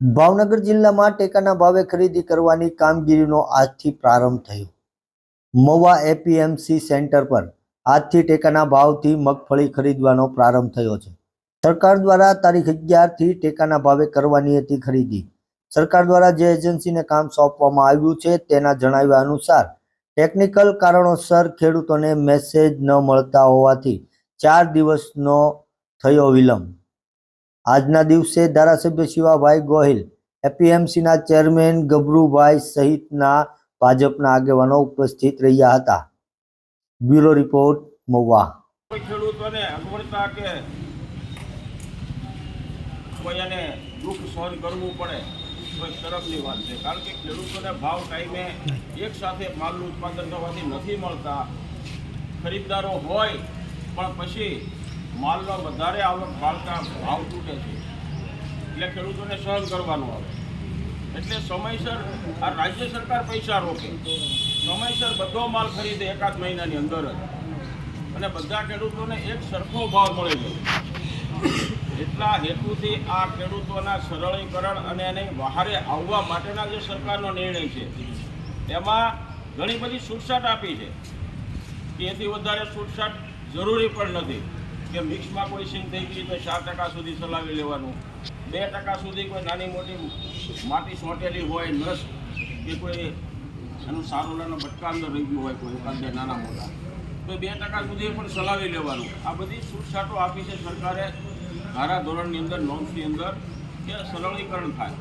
ભાવનગર જિલ્લામાં ટેકાના ભાવે ખરીદી કરવાની કામગીરીનો આજથી પ્રારંભ થયો. મવા એપીએમસી સેન્ટર પર આજથી ટેકાના ભાવથી મગફળી ખરીદવાનો પ્રારંભ થયો છે. સરકાર દ્વારા તારીખ અગિયારથી ટેકાના ભાવે કરવાની હતી ખરીદી. સરકાર દ્વારા જે એજન્સીને કામ સોંપવામાં આવ્યું છે તેના જણાવ્યા અનુસાર, ટેકનિકલ કારણોસર ખેડૂતોને મેસેજ ન મળતા હોવાથી ચાર દિવસનો થયો વિલંબ. આજના દિવસે ધારાસભ્ય શિવાભાઈ ગોહિલ, એપીએમસીના ચેરમેન ગબરુભાઈ સહિતના ભાજપના આગેવાનો ઉપસ્થિત રહ્યા હતા. Bureau report, Mahuva. ખેડૂતોને હોય, પણ પછી માલનો વધારે આવક બાળતા ભાવ તૂટે છે. એટલે ખેડૂતોને સહન કરવાનું આવે. એટલે સમયસર આ રાજ્ય સરકાર પૈસા રોકે. સમયસર બધો માલ ખરીદે એકાદ મહિનાની અંદર જ. અને બધા ખેડૂતોને એક સરખો ભાવ મળે છે. એટલા હેતુથી આ ખેડૂતોના સરળીકરણ અને એને બહારે આવવા માટેના જે સરકારનો નિર્ણય છે, એમાં ઘણી બધી છૂટછાટ આપી છે. તેથી વધારે છૂટછાટ જરૂરી પણ નથી. કે મિક્સમાં કોઈ સિંગ થઈ ગઈ તો ચાર ટકા સુધી ચલાવી લેવાનું. બે ટકા સુધી કોઈ નાની મોટી માટી સોંટેલી હોય, નસ કે કોઈ એનું સારું નાનું બટકા અંદર રહી ગયું હોય, કોઈ એકાદ નાના મોટા, તો બે ટકા સુધી પણ ચલાવી લેવાનું. આ બધી છૂટછાટો આપી છે સરકારે ધારા ધોરણની અંદર નોમ્સની અંદર, કે સરળીકરણ થાય.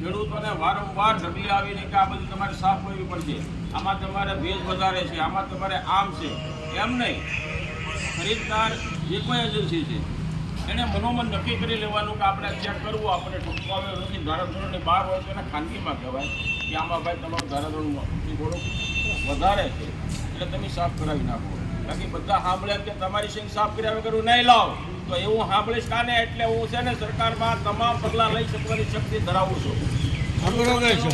ખેડૂતોને વારંવાર ઢગલી આવીને કે આ બધી તમારે સાફ કરવી પડશે. આમાં તમારે ભેજ વધારે છે, આમાં તમારે આમ છે. એમ નહીં. ખરીદદાર જે કોઈ એજન્સી છે એને મનોમન નક્કી કરી લેવાનું કે આપણે ચેક કરવું આપણે ઠપકાવ્યો નથી. ધારાધોરણની બહાર હોય તો એને ખાનગીમાં કહેવાય કે આમાં ભાઈ તમારું ધારાધોરણ થોડુંક વધારે છે. એટલે તમે સાફ કરાવી નાખો. બાકી બધા સાંભળ્યા કે તમારી સિંગ સાફ કર્યા વગર હું નહીં લાવ. તો એવું સાંભળીશ કાને? એટલે હું છે ને સરકારમાં તમામ પગલાં લઈ શકવાની શક્તિ ધરાવું છું. બરોબર છે.